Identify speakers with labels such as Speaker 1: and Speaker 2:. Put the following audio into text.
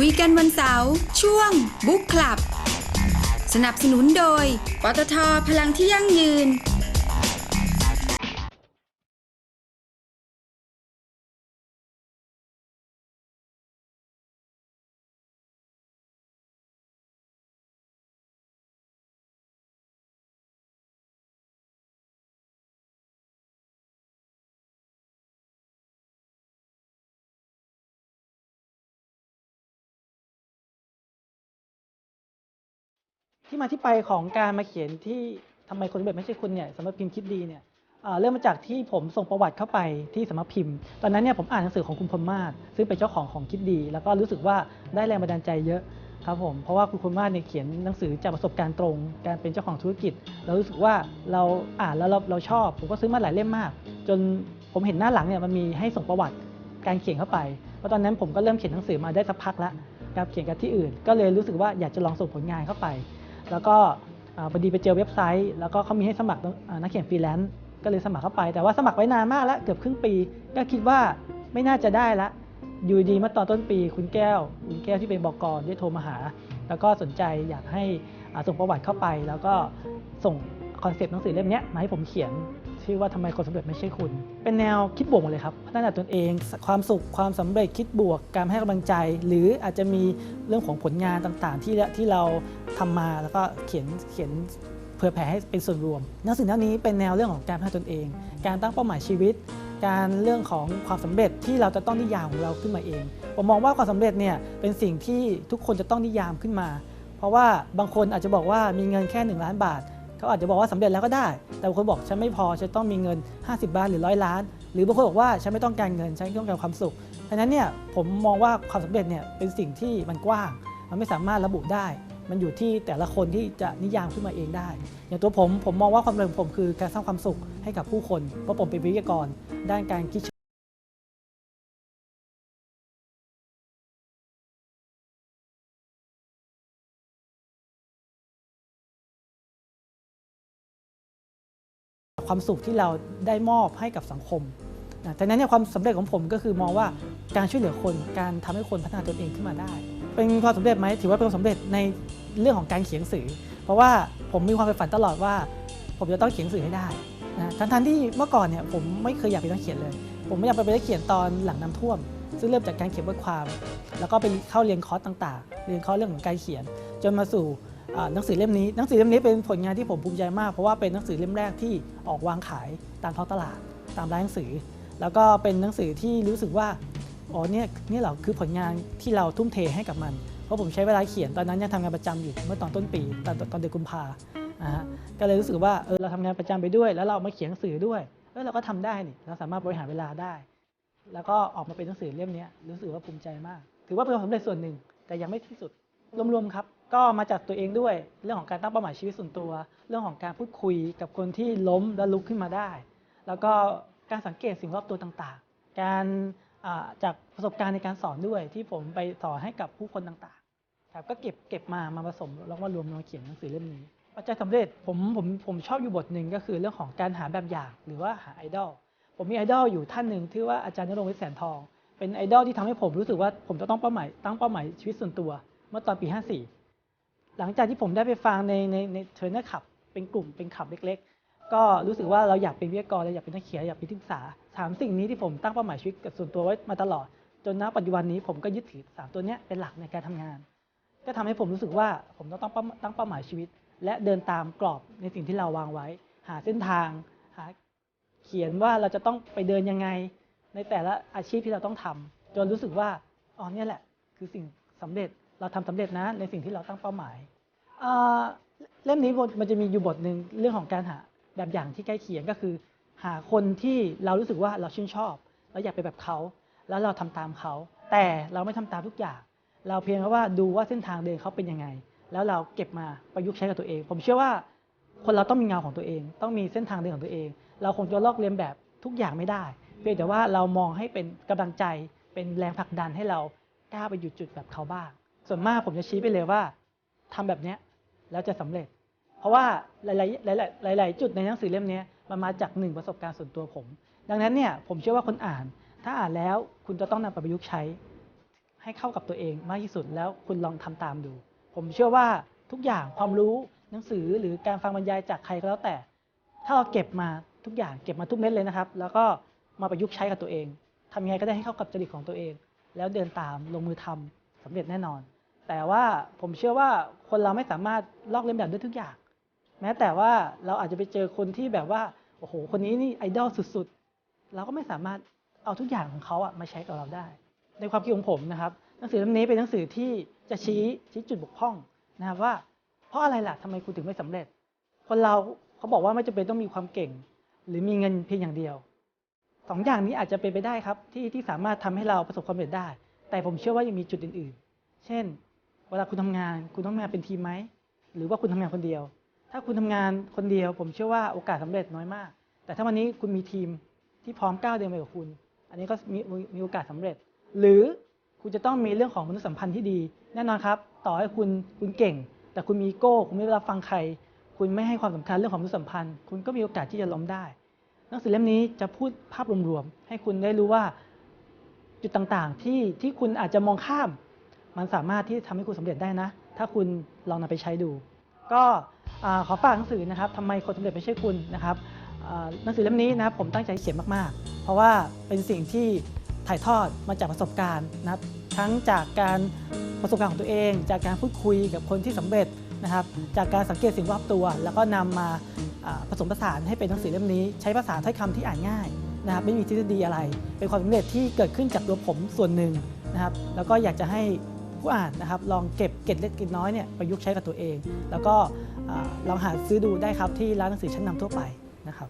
Speaker 1: คุยกันวันเสาร์ช่วงบุ๊กคลับ สนับสนุนโดยปตทพลังที่ยั่งยืน
Speaker 2: ที่มาที่ไปของการมาเขียนที่ทำไมคนเร็จไม่ใช่คุณเนี่ยสำนักพิมพ์คิดดีเนี่ยเอ่อเริ่มมาจากที่ผมส่งประวัติเข้าไปที่สำนักพิมพ์ ตอนนั้นเนี่ยผมอ่านหนังสือของคุณพลมาศซึ่งเป็นเจ้าของของคิดดี แล้วก็รู้สึกว่าได้แรงบันดาลใจเยอะครับผมเพราะว่าคุณพลมาศเนี่ยเขียนหนังสือจากประสบการณ์ตรง การเป็นเจ้าของธุรกิจเรารู้สึกว่าเราอ่านแล้วเราเราชอบ ผมก็ซื้อมาหลายเล่มมาก จนผมเห็นหน้าหลังเนี่ยมันมีให้ส่งประวัติการเขียนเข้าไปเพราะตอนนั้นผมก็เริ่มเขียนหนังสือมาได้สักพักแล้วครับเขียนกับที่อื่น ก็เลยรู้สึกว่าอยากจะลองส่งผลงานเข้าไป แล้วก็พอดีไปเจอเว็บไซต์ แล้วก็เขามีให้สมัครนักเขียนฟรีแลนซ์ก็เลยสมัครเข้าไป แต่ว่าสมัครไว้นานมากแล้วเกือบครึ่งปี ก็คิดว่าไม่น่าจะได้ละอยู่ดีเมื่อตอนต้นปี คุณแก้ว คุณแก้วที่เป็นบกรได้โทรมาหา แล้วก็สนใจอยากให้ส่งประวัติเข้าไป แล้วก็ส่ง คอนเซปต์หนังสือเล่มนี้มาให้ผมเขียนชื่อว่าทำไมคนสำเร็จไม่ใช่คุณ เป็นแนวคิดบวกหมดเลยครับพัฒนาตนเอง ความสุขความสำเร็จคิดบวก การให้กำลังใจ หรืออาจจะมีเรื่องของผลงานต่างๆ ที่ที่เราทำมาแล้วก็เขียนเขียนเผื่อแผ่ให้เป็นส่วนรวมหนังสือเล่มนี้เป็นแนวเรื่องของการพัฒนาตนเอง การตั้งเป้าหมายชีวิต การเรื่องของความสำเร็จที่เราจะต้องนิยามของเราขึ้นมาเอง ผมมองว่าความสำเร็จเนี่ยเป็นสิ่งที่ทุกคนจะต้องนิยามขึ้นมา เพราะว่าบางคนอาจจะบอกว่ามีเงินแค่ 1 ล้านบาท เขาอาจจะบอกว่าสำเร็จแล้วก็ได้ แต่บางคนบอกฉันไม่พอฉันต้องมีเงิน 50บาทหรือร้อยล้าน หรือบางคนบอกว่าฉันไม่ต้องการเงินฉันต้องการความสุขดังนั้นเนี่ยผมมองว่าความสำเร็จเนี่ยเป็นสิ่งที่มันกว้าง มันไม่สามารถระบุได้ มันอยู่ที่แต่ละคนที่จะนิยามขึ้นมาเองได้ อย่างตัวผมผมมองว่าความสำเร็จของผมคือการสร้างความสุขให้กับผู้คนเพราะผมเป็นวิทยากร ด้านการคิด ความสุขที่เราได้มอบให้กับสังคมนะแต่นั้นเนี่ยความสำเร็จของผมก็คือมองว่าการช่วยเหลือคนการทำให้คนพัฒนาตนเองขึ้นมาได้ เป็นความสำเร็จไหมถือว่าเป็นความสำเร็จในเรื่องของการเขียนสื่อ เพราะว่าผมมีความฝันตลอดว่า ผมจะต้องเขียนสื่อให้ได้นะทั้งๆที่เมื่อก่อนเนี่ยผมไม่เคยอยากเป็นนักเขียนเลย ผมไม่อยากเป็นนักเขียนตอนหลังน้ำท่วม ซึ่งเริ่มจากการเขียนบทความ แล้วก็ไปเข้าเรียนคอร์สต่างๆ เรียนคอร์สเรื่องของการเขียน จนมาสู่ หนังสือเล่มนี้หนังสือเล่มนี้เป็นผลงานที่ผมภูมิใจมาก เพราะว่าเป็นหนังสือเล่มแรกที่ออกวางขายตามท้องตลาดตามร้านหนังสือ แล้วก็เป็นหนังสือที่รู้สึกว่าอ๋อเนี่ยนี่เหราคือผลงานที่เราทุ่มเทให้กับมัน เพราะผมใช้เวลาเขียนตอนนั้นยังทำงานประจำอยู่เมื่อตอนต้นปีตอนตอนเดือนกุมภาอ่าฮะก็เลยรู้สึกว่าเออเราทำงานประจำไปด้วย แล้วเรามาเขียนหนังสือด้วยเออเราก็ทำได้นี่เราสามารถบริหารเวลาได้ แล้วก็ออกมาเป็นหนังสือเล่มนี้รู้สึกว่าภูมิใจมาก ถือว่าเป็นความสำเร็จส่วนหนึ่งแต่ยังไม่ที่สุดรวมๆครับ ก็มาจากตัวเองด้วย เรื่องของการตั้งเป้าหมายชีวิตส่วนตัว เรื่องของการพูดคุยกับคนที่ล้มและลุกขึ้นมาได้ แล้วก็การสังเกตสิ่งรอบตัวต่างๆ การจากประสบการณ์ในการสอนด้วยที่ผมไปสอนให้กับผู้คนต่างๆครับก็เก็บเก็บมามาผสมแล้วมารวมมาเขียนหนังสือเล่มนี้ปัจจัยสำเร็จผมผมผมชอบอยู่บทหนึ่งก็คือเรื่องของการหาแบบอย่างหรือว่าหาไอดอลผมมีไอดอลอยู่ท่านหนึ่งที่ว่าอาจารย์นรงค์วิทย์แสนทองเป็นไอดอลที่ทำให้ผมรู้สึกว่าผมจะต้องเป้าหมายตั้งเป้าหมายชีวิตส่วนตัว เมื่อตอนปี 54 หลังจากที่ผมได้ไปฟังในในในเทรนเนอร์ขับเป็นกลุ่มเป็นขับเล็ก ๆ ก็รู้สึกว่าเราอยากเป็นวิทยากรเราอยากเป็นนักเขียนอยากเป็นที่ปรึกษาสามสิ่งนี้ที่ผมตั้งเป้าหมายชีวิตกับส่วนตัวไว้มาตลอด จนณปัจจุบันนี้ผมก็ยึดถือสามตัวเนี้ยเป็นหลักในการทำงาน ก็ทำให้ผมรู้สึกว่าผมต้องตั้งเป้าตั้งเป้าหมายชีวิต และเดินตามกรอบในสิ่งที่เราวางไว้ หาเส้นทางหาเขียนว่าเราจะต้องไปเดินยังไง ในแต่ละอาชีพที่เราต้องทำจนรู้สึกว่าอ๋อเนี่ยแหละ คือสิ่งสำเร็จ เราทำสำเร็จนะในสิ่งที่เราตั้งเป้าหมายเล่มนี้มันจะมีอยู่บทหนึ่งเรื่องของการหาแบบอย่างที่ใกล้เคียงก็คือ หาคนที่เรารู้สึกว่าเราชื่นชอบเราอยากเป็นแบบเขา แล้วเราทำตามเขา แต่เราไม่ทำตามทุกอย่าง เราเพียงแค่ว่าดูว่าเส้นทางเดินเขาเป็นยังไง แล้วเราเก็บมาประยุกต์ใช้กับตัวเอง ผมเชื่อว่าคนเราต้องมีเงาของตัวเอง ต้องมีเส้นทางเดินของตัวเอง เราคงจะลอกเลียนแบบทุกอย่างไม่ได้ เพียงแต่ว่าเรามองให้เป็นกำลังใจเป็นแรงผลักดันให้เรากล้าไปหยุดจุดแบบเขาบ้าง ส่วนมากผมจะชี้ไปเลยว่าทำแบบเนี้ยแล้วจะสำเร็จ เพราะว่าหลาย ๆ หลาย ๆ จุดในหนังสือเล่มนี้มันมาจากหนึ่งประสบการณ์ส่วนตัวผม ดังนั้นเนี่ยผมเชื่อว่าคนอ่าน ถ้าอ่านแล้วคุณจะต้องนำไปประยุกต์ใช้ใให้เข้ากับตัวเองมากที่สุดแล้วคุณลองทำตามดู ผมเชื่อว่าทุกอย่างความรู้หนังสือหรือการฟังบรรยายจากใครก็แล้วแต่ ถ้าเราเก็บมาทุกอย่างเก็บมาทุกเม็ดเลยนะครับ แล้วก็มาประยุกต์ใช้กับตัวเองทำยังไงก็ได้ให้เข้ากับจริตของตัวเอง แล้วเดินตามลงมือทำสำเร็จแน่นอน แต่ว่าผมเชื่อว่าคนเราไม่สามารถลอกเลียนแบบได้ทุกอย่าง แม้แต่ว่าเราอาจจะไปเจอคนที่แบบว่าโอ้โหคนนี้นี่ไอดอลสุดๆ เราก็ไม่สามารถเอาทุกอย่างของเขาอะมาใช้กับเราได้ ในความคิดของผมนะครับ หนังสือเล่มนี้เป็นหนังสือที่จะชี้ชี้จุดบกพร่องนะครับว่า เพราะอะไรล่ะทำไมคุณถึงไม่สำเร็จ คนเราเขาบอกว่าไม่จำเป็นต้องมีความเก่ง หรือมีเงินเพียงอย่างเดียวสองอย่างนี้อาจจะเป็นไปได้ครับที่ที่สามารถทำให้เราประสบความสำเร็จได้ แต่ผมเชื่อว่ายังมีจุดอื่น ๆ เช่น เวลาคุณทำงาน คุณต้องทำงานเป็นทีมไหมหรือว่าคุณทำงานคนเดียว ถ้าคุณทำงานคนเดียว ผมเชื่อว่าโอกาสสำเร็จน้อยมาก แต่ถ้าวันนี้คุณมีทีมที่พร้อมก้าวเดินไปกับคุณ อันนี้ก็มีมีโอกาสสำเร็จ หรือคุณจะต้องมีเรื่องของมนุษยสัมพันธ์ที่ดี แน่นอนครับ ต่อให้คุณคุณเก่ง แต่คุณมีอีโก้คุณไม่รับฟังใคร คุณไม่ให้ความสำคัญเรื่องของมนุษยสัมพันธ์ คุณก็มีโอกาสที่จะล้มได้หนังสือเล่มนี้จะพูดภาพรวมๆให้คุณได้รู้ว่าจุดต่างๆที่ที่คุณอาจจะมองข้าม มันสามารถที่ทำให้คุณสำเร็จได้นะ ถ้าคุณลองนำไปใช้ดู ก็ขอฝากหนังสือนะครับทำไมคนสำเร็จไม่ใช่คุณนะครับหนังสือเล่มนี้นะครับผมตั้งใจเขียนมากๆ เพราะว่าเป็นสิ่งที่ถ่ายทอดมาจากประสบการณ์นะทั้งจากการประสบการณ์ของตัวเอง จากการพูดคุยกับคนที่สำเร็จนะครับ จากการสังเกตสิ่งรอบตัว แล้วก็นำมาอ่าผสมผสานให้เป็นหนังสือเล่มนี้ ใช้ภาษาถ้อยคำที่อ่านง่ายนะครับไม่มีทฤษฎีอะไร เป็นความสำเร็จที่เกิดขึ้นจากตัวผมส่วนหนึ่งนะครับ แล้วก็อยากจะให้ ผู้อ่านนะครับลองเก็บเกร็ดเล็กเกร็ดน้อยเนี่ยประยุกต์ใช้กับตัวเอง แล้วก็อลองหาซื้อดูได้ครับที่ร้านหนังสือชั้นนำทั่วไปนะครับ